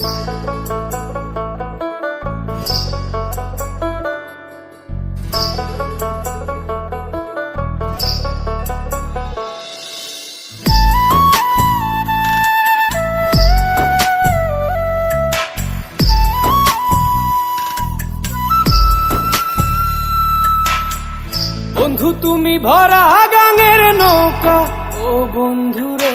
বন্ধু তুমি ভরা গাঙের নৌকা। ও বন্ধুরে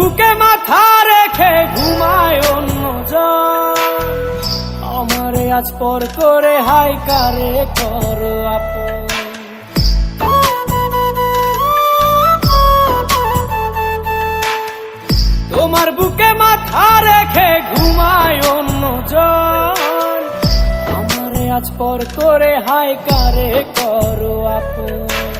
বুকে মাথা রেখে ঘুমায় অন্য আমারে আজ পর করে হাই কারে কর তোমার বুকে মাথা রেখে ঘুমায় অন্য আমারে আজ পর করে হাই কারে করো আপন।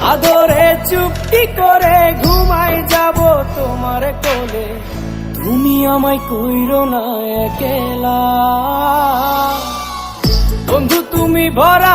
আদরে চুপটি করে ঘুমাই যাব তোমার কোলে। তুমি আমায় কইরো না একেলা। বন্ধু, তুমি ভরা